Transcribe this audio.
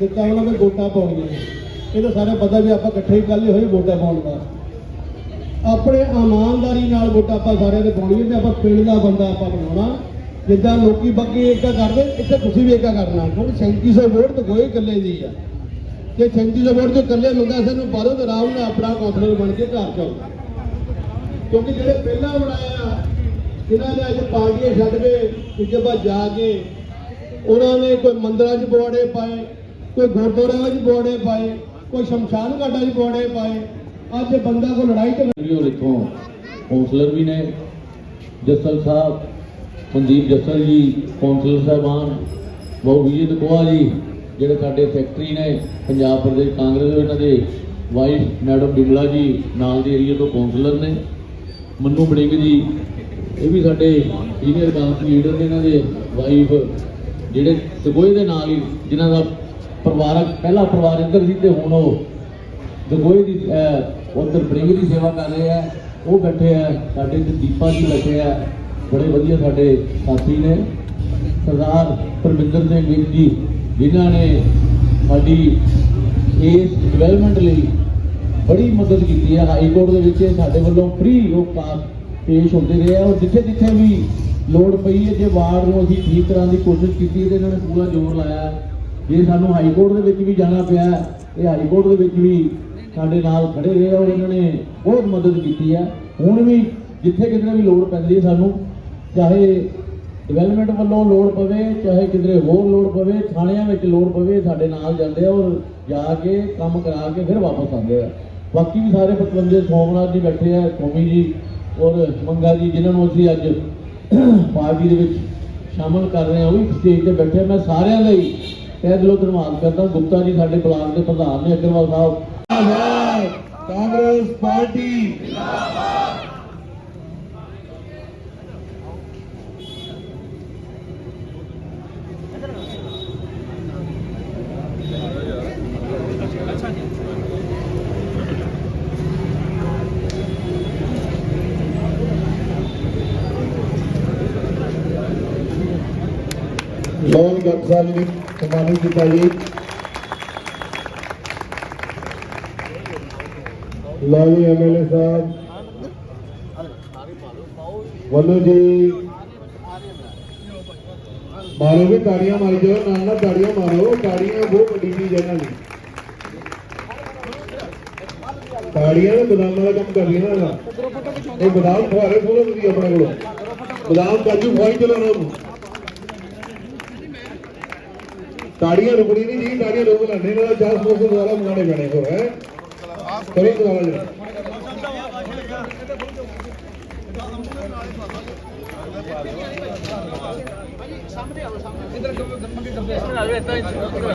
ਦਿੱਤਾ ਉਹਨਾਂ ਨੇ ਵੋਟਾਂ ਪਾਉਣੀਆਂ। ਇਹ ਤਾਂ ਸਾਰੇ ਪਤਾ ਵੀ ਆਪਾਂ ਇਕੱਠੇ ਹੀ ਕੱਲ੍ਹ ਹੋਏ ਵੋਟਾਂ ਪਾਉਣ ਦਾ। ਆਪਣੇ ਇਮਾਨਦਾਰੀ ਨਾਲ ਵੋਟਾਂ ਆਪਾਂ ਸਾਰਿਆਂ ਦੇ ਪਾਉਣੀਆਂ ਤੇ ਆਪਾਂ ਪਿੰਡ ਦਾ ਬੰਦਾ ਆਪਾਂ ਬਣਾਉਣਾ। ਜਿੱਦਾਂ ਲੋਕੀ ਬਾਕੀ ਏਕਾ ਕਰਦੇ, ਇੱਥੇ ਤੁਸੀਂ ਵੀ ਏਕਾ ਕਰਨਾ। ਕਿਉਂਕਿ 3700 ਵੋਟ ਤਾਂ ਕੋਈ ਇਕੱਲੇ ਦੀ ਆ। ਜੇ 3700 ਵੋਟ ਜੋ ਇਕੱਲੇ ਮੰਗਾ ਸਾਨੂੰ ਪਾ ਦਿਓ ਤਾਂ ਆਰਾਮ ਨਾਲ ਆਪਣਾ ਕਾਉਂਸਲਰ ਬਣ ਕੇ ਘਰ ਚੋ ਕਿਉਂਕਿ ਜਿਹੜੇ ਪਹਿਲਾਂ ਬਣਾਇਆ, ਜਿਨ੍ਹਾਂ ਨੇ ਅੱਜ ਪਾਰਟੀਆਂ ਛੱਡ ਕੇ ਦੂਜੇ ਪਾਸੇ ਜਾ ਕੇ ਉਹਨਾਂ ਨੇ ਕੋਈ ਮੰਦਰਾਂ 'ਚ ਬੋੜੇ ਪਾਏ, ਕੋਈ ਗੁਰਦੁਆਰਿਆਂ 'ਚ ਬੋੜੇ ਪਾਏ, ਕੋਈ ਸ਼ਮਸ਼ਾਨ ਘਾਟਾਂ 'ਚ ਬੋੜੇ ਪਾਏ। ਅੱਜ ਬੰਦਾ ਕੋ ਲੜਾਈ ਤੇ ਵੀ ਔਰ ਇੱਥੋਂ ਕੌਂਸਲਰ ਵੀ ਨੇ, ਜੱਸਲ ਸਾਹਿਬ ਸੰਦੀਪ ਜੱਸਲ ਜੀ, ਕੌਂਸਲਰ ਸਾਹਿਬਾਨ, ਬਹੁ ਵਿਜੇ ਜੀ, ਜਿਹੜੇ ਸਾਡੇ ਸੈਕਟਰੀ ਨੇ, ਪੰਜਾਬ ਪ੍ਰਦੇਸ਼ ਕਾਂਗਰਸ ਦੇ ਇਹਨਾਂ ਦੇ ਵਾਈਫ, ਮੈਡਮ ਬਿਮਲਾ ਜੀ, ਨਾਲ ਦੇ ਏਰੀਆ ਤੋਂ ਕੌਂਸਲਰ ਨੇ। ਮੰਨੂ ਬੜਿੰਗ ਜੀ, ਇਹ ਵੀ ਸਾਡੇ ਸੀਨੀਅਰ ਕਾਂਗਰਸ ਲੀਡਰ ਨੇ ਇਹਨਾਂ ਦੇ ਵਾਈਫ ਜਿਹੜੇ ਦਗੋਏ ਦੇ ਨਾਲ ਹੀ, ਜਿਨ੍ਹਾਂ ਦਾ ਪਰਿਵਾਰਕ ਪਹਿਲਾ ਪਰਿਵਾਰ ਇੱਧਰ ਸੀ ਤੇ ਹੁਣ ਉਹ ਦਗੋਏ ਦੀ ਉਧਰ ਬ੍ਰਿੰਗ ਦੀ ਸੇਵਾ ਕਰ ਰਹੇ ਆ। ਉਹ ਬੈਠੇ ਆ, ਸਾਡੇ ਤੇ ਦੀਪਾ ਜੀ ਬੈਠੇ ਆ। ਬੜੇ ਵਧੀਆ ਸਾਡੇ ਸਾਥੀ ਨੇ। ਸਰਦਾਰ ਪਰਮਿੰਦਰ ਸਿੰਘ ਗਿੱਲ ਜੀ, ਜਿਨ੍ਹਾਂ ਨੇ ਸਾਡੀ ਇਸ ਡਿਵੈਲਪਮੈਂਟ ਲਈ ਬੜੀ ਮਦਦ ਕੀਤੀ ਹੈ ਹਾਈ ਕੋਰਟ ਦੇ ਵਿੱਚ ਸਾਡੇ ਵੱਲੋਂ ਫ੍ਰੀ ਉਹ ਪਾਸ ਪੇਸ਼ ਹੁੰਦੇ ਰਹੇ ਆ। ਔਰ ਜਿੱਥੇ ਜਿੱਥੇ ਵੀ ਲੋੜ ਪਈ ਹੈ ਜੇ ਵਾਰਡ ਨੂੰ ਅਸੀਂ ਠੀਕ ਕਰਾਉਣ ਦੀ ਕੋਸ਼ਿਸ਼ ਕੀਤੀ ਤੇ ਇਹਨਾਂ ਨੇ ਪੂਰਾ ਜ਼ੋਰ ਲਾਇਆ। ਜੇ ਸਾਨੂੰ ਹਾਈ ਕੋਰਟ ਦੇ ਵਿੱਚ ਵੀ ਜਾਣਾ ਪਿਆ, ਇਹ ਹਾਈ ਕੋਰਟ ਦੇ ਵਿੱਚ ਵੀ ਸਾਡੇ ਨਾਲ ਖੜੇ ਰਹੇ ਔਰ ਇਹਨਾਂ ਨੇ ਬਹੁਤ ਮਦਦ ਕੀਤੀ ਹੈ। ਹੁਣ ਵੀ ਜਿੱਥੇ ਕਿਤੇ ਵੀ ਲੋੜ ਪੈਂਦੀ ਹੈ ਸਾਨੂੰ, ਚਾਹੇ ਡਿਵੈਲਪਮੈਂਟ ਵੱਲੋਂ ਲੋੜ ਪਵੇ, ਚਾਹੇ ਕਿਧਰੇ ਹੋਰ ਲੋੜ ਪਵੇ, ਥਾਣਿਆਂ ਵਿੱਚ ਲੋੜ ਪਵੇ, ਸਾਡੇ ਨਾਲ ਜਾਂਦੇ ਆ ਔਰ ਜਾ ਕੇ ਕੰਮ ਕਰਾ ਕੇ ਫਿਰ ਵਾਪਸ ਆਉਂਦੇ ਆ। ਬਾਕੀ ਵੀ ਸਾਰੇ ਪਤਵੰਜੇ ਸੋਮਨਾਥ ਜੀ ਬੈਠੇ ਆ, ਸੋਮੀ ਜੀ ਔਰ ਮੰਗਾ ਜੀ, ਜਿਨ੍ਹਾਂ ਨੂੰ ਅਸੀਂ ਅੱਜ ਪਾਰਟੀ ਦੇ ਵਿੱਚ ਸ਼ਾਮਲ ਕਰ ਰਹੇ ਹਾਂ ਉਹ ਵੀ ਸਟੇਜ ਤੇ ਬੈਠੇ ਮੈਂ ਸਾਰਿਆਂ ਲਈ ਹੀ ਤਹਿ ਦਿਲੋਂ ਧੰਨਵਾਦ ਕਰਦਾ। ਗੁਪਤਾ ਜੀ ਸਾਡੇ ਬਲਾਕ ਦੇ ਪ੍ਰਧਾਨ ਨੇ, ਅਗਰਵਾਲ ਸਾਹਿਬ। ਕਾਂਗਰਸ ਪਾਰਟੀ। ਲੋਨ ਗੱਖਾਲ ਨੇ ਸਨਮਾਨਿਤ ਕੀਤਾ ਜੀ ਲਾਲੀ ਐਮਐਲਏ ਸਾਹਿਬ ਵੱਲੋਂ ਜੀ ਮਾਰੋ ਵੀ ਤਾੜੀਆਂ ਮਾਰੀ ਜਾਓ, ਨਾਲ ਨਾਲ ਤਾੜੀਆਂ ਮਾਰੋ। ਤਾੜੀਆਂ ਬਹੁਤ ਵੱਡੀ ਚੀਜ਼ ਹੈ ਇਹਨਾਂ ਲਈ ਤਾੜੀਆਂ ਨੇ ਬਦਾਮਾਂ ਦਾ ਕੰਮ ਕਰਦੀਆਂ ਨਾ। ਇਹਦਾ। ਇਹ ਬਦਾਮ ਖਵਾਰੇ ਥੋੜਾ ਵਧੀਆ ਆਪਣੇ ਕੋਲ। ਬਦਾਮ ਕਾਜੂ ਖਵਾਈ ਚਲੋ ਨਾ ਉਹਨੂੰ। ਤਾੜੀਆਂ ਰੁਕਣੀ ਨਹੀਂ, ਜੀ, ਤਾੜੀਆਂ ਰੋਕ ਲੈਣੇ ਨਾਲ ਚਾਰ ਸਮੋਸੇ ਦੁਆਰਾ ਮੰਗਾਣੇ ਪੈਣੇ ਕੋ ਹੈ? ਕਰੀ ਦੁਆਰਾ ਜੀ